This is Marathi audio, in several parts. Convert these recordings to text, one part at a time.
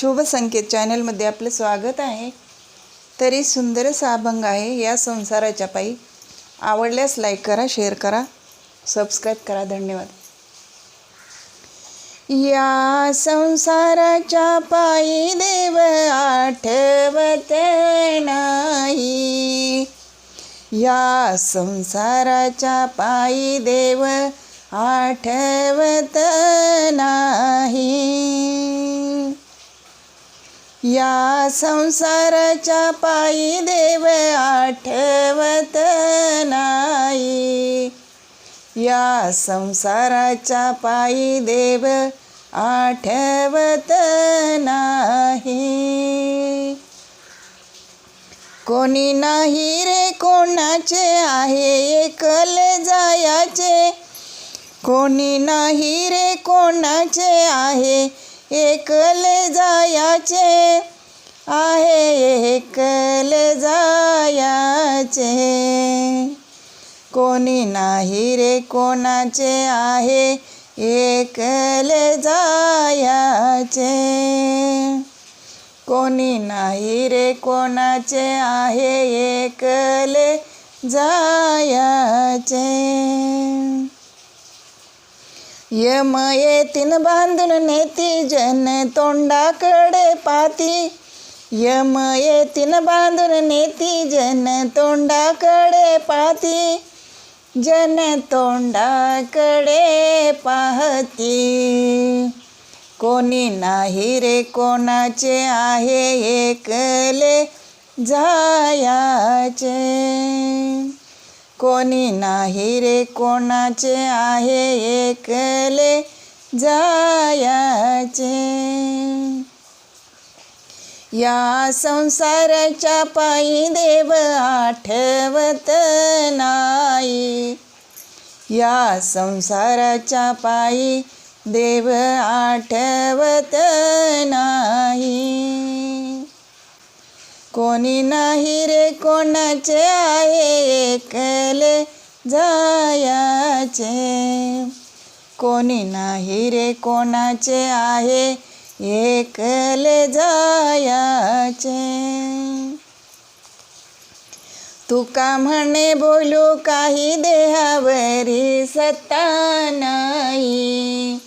शुभ संकेत चॅनलमध्ये आपलं स्वागत आहे. तरी सुंदर असा अभंग आहे या संसाराच्या पायी. आवडल्यास लाईक करा शेअर करा सबस्क्राईब करा. धन्यवाद. या संसाराच्या पायी देव आठवत नाही. या संसाराच्या पायी देव आठवत नाही. या संसाराच्या पायी देव आठवत नाही. या संसाराच्या पायी देव आठवत नाही. कोणी नाही रे कोणाचे आहे एकल जायाचे. कोणी नाही रे कोणाचे आहे एकल जायाचे आहे एकल जायाचे. कोणी नाही रे कोणाचे आहे एकल जायाचे. कोणी नाही रे कोणाचे आहे एकले जायाचे. यम येतीन बांधून नेती जन तोंडाकडे पाती. यम येतीन बांधून नेती जन तोंडाकडे पाती. जन तोंडाकडे पाहती. कोणी नाही रे कोणाचे आहे एकले जायाचे. कोणी नाही रे कोणाचे आहे एकले जायाचे. या संसाराच्या पायी देव आठवत नाही. या संसाराच्या पायी देव आठवत नाही. कोणी नाही रे कोणाचे आहे एकले जायाचे. कोणी नाही रे कोणाचे आहे एकले जायाचे. तुका म्हणे बोलू काही देहावरी सत्ता नाही.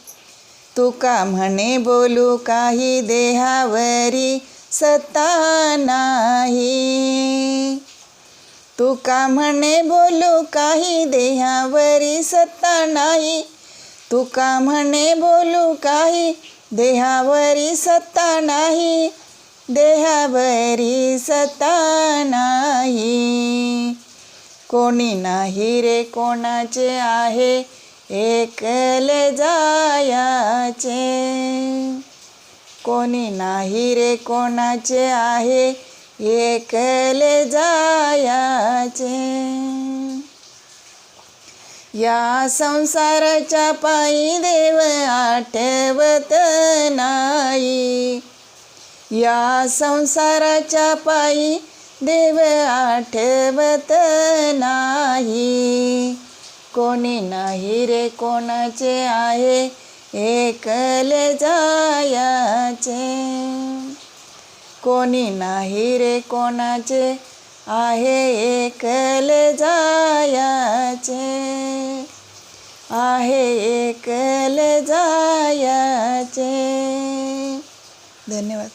तुका म्हणे बोलू काही देहावरी सत्ता नाही. तुका म्हणे बोलू काही देहावरी सत्ता नाही? तुका म्हणे बोलू काही देहावरी सत्ता नाही? देहावरी सत्ता नाही. कोणी नाही रे कोणाचे आहे एकले जायाचे. कोणी नाही रे कोणाचे आहे? एकले जायाचे. या संसाराच्या पायी देव आठवत नाही. या संसाराच्या पायी देव आठवत नाही. कोणी नाही रे कोणाचे आहे? एकले जायाचे. कोणी नाही रे कोणाचे आहे एकले जायाचे. आहे एकले जायाचे. धन्यवाद.